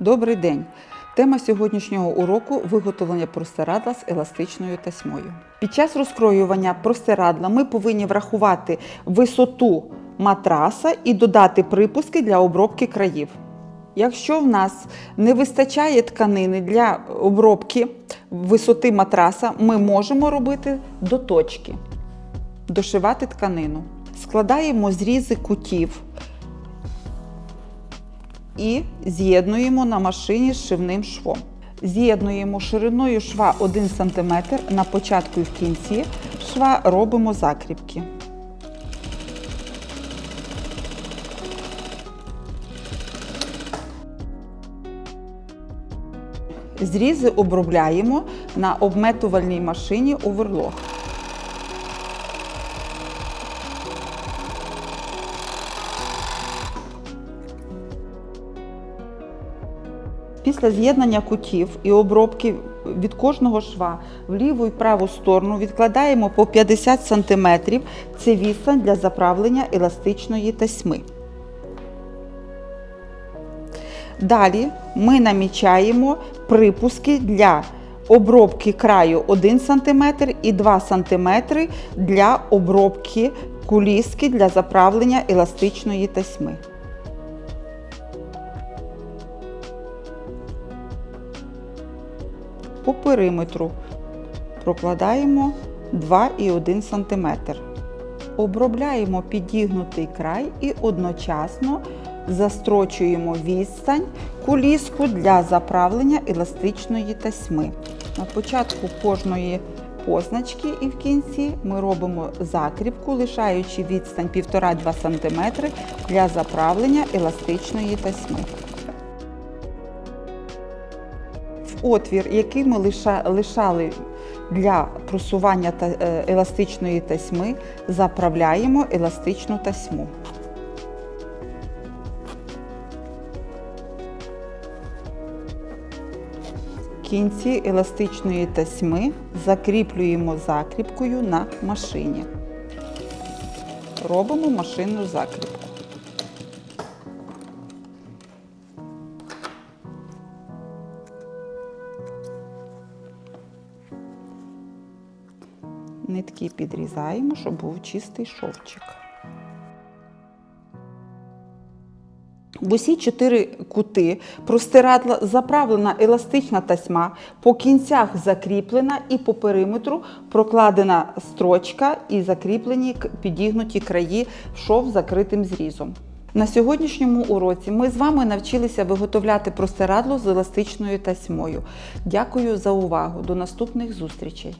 Добрий день! Тема сьогоднішнього уроку виготовлення простирадла з еластичною тасьмою. Під час розкроювання простирадла ми повинні врахувати висоту матраса і додати припуски для обробки країв. Якщо в нас не вистачає тканини для обробки висоти матраса, ми можемо робити до точки, дошивати тканину. Складаємо зрізи кутів і з'єднуємо на машині з шивним швом. З'єднуємо шириною шва 1 см на початку і в кінці шва робимо закріпки. Зрізи обробляємо на обметувальній машині оверлок. Після з'єднання кутів і обробки від кожного шва в ліву і праву сторону відкладаємо по 50 см. Це відстань для заправлення еластичної тасьми. Далі ми намічаємо припуски для обробки краю 1 см і 2 см для обробки куліски для заправлення еластичної тасьми. По периметру прокладаємо 2,1 см. Обробляємо підігнутий край і одночасно застрочуємо відстань куліску для заправлення еластичної тасьми. На початку кожної позначки і в кінці ми робимо закріпку, лишаючи відстань 1,5-2 см для заправлення еластичної тасьми. Отвір, який ми лишали для просування е, еластичної тасьми, заправляємо еластичну тасьму. Кінці еластичної тасьми закріплюємо закріпкою на машині. Робимо машинну закріпку. Нитки підрізаємо, щоб був чистий шовчик. В усі чотири кути простирадла заправлена еластична тасьма, по кінцях закріплена і по периметру прокладена строчка і закріплені підігнуті краї шов закритим зрізом. На сьогоднішньому уроці ми з вами навчилися виготовляти простирадло з еластичною тасьмою. Дякую за увагу. До наступних зустрічей!